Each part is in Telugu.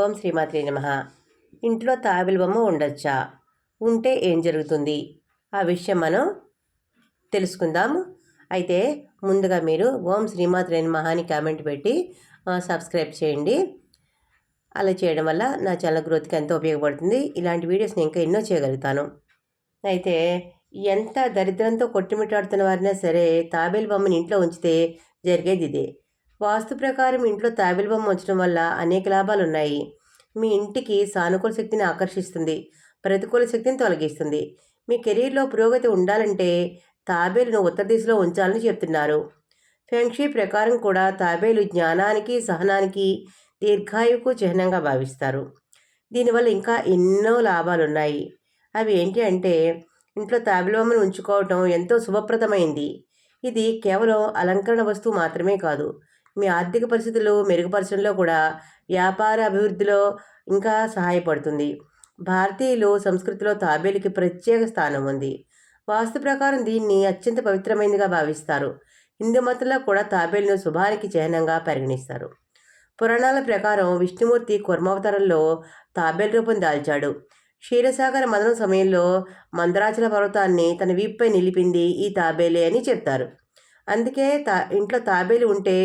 ఓం శ్రీమాత్రి నమ. ఇంట్లో తాబేలు బొమ్మ ఉండొచ్చా? ఉంటే ఏం జరుగుతుంది? ఆ విషయం మనం తెలుసుకుందాము. అయితే ముందుగా మీరు ఓం శ్రీమాత్రి నమ అని కామెంట్ పెట్టి సబ్స్క్రైబ్ చేయండి. అలా చేయడం వల్ల నా ఛానల్ గ్రోత్కి ఎంతో ఉపయోగపడుతుంది. ఇలాంటి వీడియోస్ నేను ఇంకా ఎన్నో చేయగలుగుతాను. అయితే ఎంత దరిద్రంతో కొట్టుమిట్టాడుతున్న వారైనా సరే తాబేలు బొమ్మని ఇంట్లో ఉంచితే జరిగేది ఇదే. వాస్తు ప్రకారం ఇంట్లో తాబేలు బొమ్మ ఉంచడం వల్ల అనేక లాభాలు ఉన్నాయి మీ ఇంటికి సానుకూల శక్తిని ఆకర్షిస్తుంది. ప్రతికూల శక్తిని తొలగిస్తుంది. మీ కెరీర్లో పురోగతి ఉండాలంటే తాబేలును ఉత్తర దిశలో ఉంచాలని చెప్తున్నారు. ఫెంక్షీ ప్రకారం కూడా తాబేలు జ్ఞానానికి సహనానికి దీర్ఘాయువుకు చిహ్నంగా భావిస్తారు. దీనివల్ల ఇంకా ఎన్నో లాభాలు ఉన్నాయి అవి ఏంటి అంటే ఇంట్లో తాబేలు ఉంచుకోవటం ఎంతో శుభప్రదమైంది. ఇది కేవలం అలంకరణ వస్తువు మాత్రమే కాదు మీ ఆర్థిక పరిస్థితులు మెరుగుపరచడంలో కూడా వ్యాపార అభివృద్ధిలో ఇంకా సహాయపడుతుంది. భారతీయులు సంస్కృతిలో తాబేలుకి ప్రత్యేక స్థానం ఉంది. వాస్తు ప్రకారం దీన్ని అత్యంత పవిత్రమైనదిగా భావిస్తారు. హిందూ మతంలో కూడా తాబేలును శుభానికి చిహ్నంగా పరిగణిస్తారు. పురాణాల ప్రకారం విష్ణుమూర్తి కుర్మావతారంలో తాబేలు రూపం దాల్చాడు. క్షీరసాగర మదనం సమయంలో మందరాచల పర్వతాన్ని తన వీపుపై నిలిపింది ఈ తాబేలే అని చెప్తారు. అందుకే తా ఇంట్లో తాబేలు ఉంటే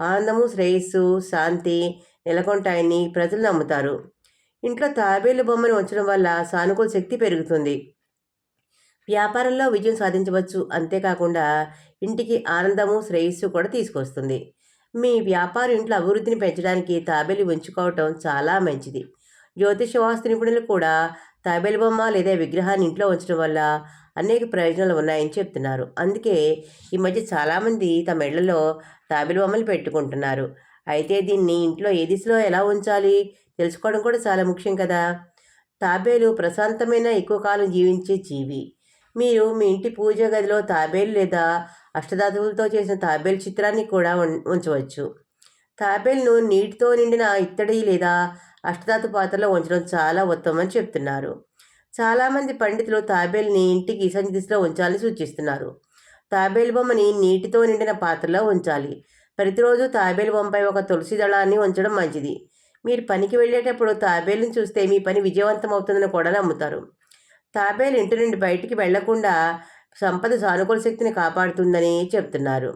ఆనందము శ్రేయస్సు శాంతి నెలకొంటాయని ప్రజలు నమ్ముతారు. ఇంట్లో తాబేలు బొమ్మను ఉంచడం వల్ల సానుకూల శక్తి పెరుగుతుంది. వ్యాపారంలో విజయం సాధించవచ్చు. అంతేకాకుండా ఇంటికి ఆనందము శ్రేయస్సు కూడా తీసుకొస్తుంది. మీ వ్యాపారం ఇంట్లో అభివృద్ధిని పెంచడానికి తాబేలు ఉంచుకోవటం చాలా మంచిది. జ్యోతిష వాస్తు నిపుణులు కూడా తాబేలు బొమ్మ లేదా విగ్రహాన్ని ఇంట్లో ఉంచడం వల్ల అనేక ప్రయోజనాలు ఉన్నాయని చెప్తున్నారు. అందుకే ఈ మధ్య చాలామంది తమ ఇళ్ళలో తాబేలు బొమ్మలు పెట్టుకుంటున్నారు. అయితే దీన్ని ఇంట్లో ఏ దిశలో ఎలా ఉంచాలి? తెలుసుకోవడం కూడా చాలా ముఖ్యం కదా. తాబేలు ప్రశాంతమైన ఎక్కువ కాలం జీవించే జీవి. మీరు మీ ఇంటి పూజ గదిలో తాబేలు లేదా అష్టధాతువులతో చేసిన తాబేలు చిత్రాన్ని కూడా ఉంచవచ్చు. తాబేలును నీటితో నిండిన ఇత్తడి లేదా అష్టధాతు పాత్రలో ఉంచడం చాలా ఉత్తమని చెప్తున్నారు. చాలామంది పండితులు తాబేల్ని ఇంటికి ఈశాన్య దిశలో ఉంచాలని సూచిస్తున్నారు. తాబేలు బొమ్మని నీటితో నిండిన పాత్రలో ఉంచాలి. ప్రతిరోజు తాబేలు బొమ్మపై ఒక తులసి దళాన్ని ఉంచడం మంచిది. మీరు పనికి వెళ్ళేటప్పుడు తాబేలుని చూస్తే మీ పని విజయవంతం అవుతుందని కూడా నమ్ముతారు. తాబేలు ఇంటి నుండి బయటికి వెళ్ళకుండా సంపద సానుకూల శక్తిని కాపాడుతుందని చెప్తున్నారు.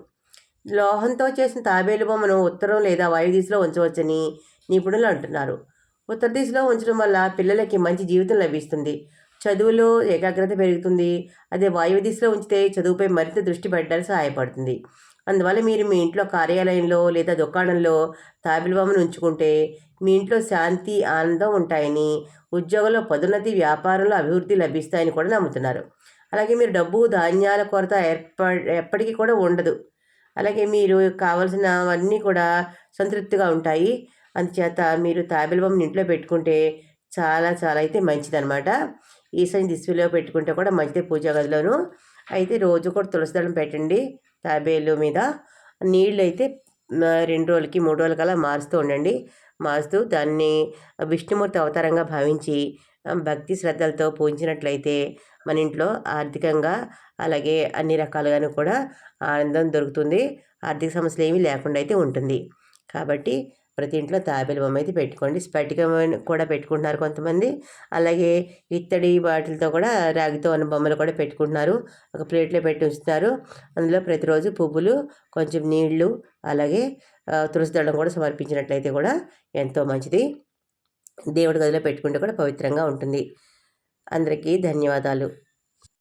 లోహంతో చేసిన తాబేలు బొమ్మను ఉత్తరం లేదా వాయు దిశలో ఉంచవచ్చని నిపుణులు అంటున్నారు. ఉత్తర దిశలో ఉంచడం వల్ల పిల్లలకి మంచి జీవితం లభిస్తుంది. చదువులో ఏకాగ్రత పెరుగుతుంది. అదే వాయువు దిశలో ఉంచితే చదువుపై మరింత దృష్టి పెట్టడానికి సహాయపడుతుంది. అందువల్ల మీరు మీ ఇంట్లో కార్యాలయంలో లేదా దుకాణంలో తాబిల్బొమ్మను ఉంచుకుంటే మీ ఇంట్లో శాంతి ఆనందం ఉంటాయని ఉద్యోగంలో పదోన్నతి వ్యాపారంలో అభివృద్ధి లభిస్తాయని కూడా నమ్ముతున్నారు. అలాగే మీరు డబ్బు ధాన్యాల కొరత ఏర్ప ఎప్పటికీ కూడా ఉండదు. అలాగే మీరు కావలసినవన్నీ కూడా సంతృప్తిగా ఉంటాయి. అందుచేత మీరు తాబేలు ఇంట్లో పెట్టుకుంటే చాలా చాలా అయితే మంచిదనమాట ఈశాన్య దిశలో పెట్టుకుంటే కూడా మంచిదే పూజా గదిలోను. అయితే రోజు కూడా తులసిదళం పెట్టండి తాబేలు మీద. నీళ్ళు అయితే రెండు రోజులకి మూడు రోజులకల్లా మారుస్తూ ఉండండి. మారుస్తూ దాన్ని విష్ణుమూర్తి అవతారంగా భావించి భక్తి శ్రద్ధలతో పూజించినట్లయితే మన ఇంట్లో ఆర్థికంగా అలాగే అన్ని రకాలుగాను కూడా ఆనందం దొరుకుతుంది. ఆర్థిక సమస్యలు ఏమీ లేకుండా అయితే ఉంటుంది. కాబట్టి ప్రతి ఇంట్లో తాబేలు బొమ్మ అయితే పెట్టుకోండి. స్ఫటికం కూడా పెట్టుకుంటున్నారు కొంతమంది. అలాగే ఇత్తడి వాటిలతో కూడా రాగితో ఉన్న బొమ్మలు కూడా పెట్టుకుంటున్నారు. ఒక ప్లేట్లో పెట్టి ఉంచుతారు అందులో ప్రతిరోజు పువ్వులు కొంచెం నీళ్ళు అలాగే తులసి దళం కూడా సమర్పించినట్లయితే కూడా ఎంతో మంచిది. దేవుడి గదిలో పెట్టుకుంటే కూడా పవిత్రంగా ఉంటుంది. అందరికీ ధన్యవాదాలు.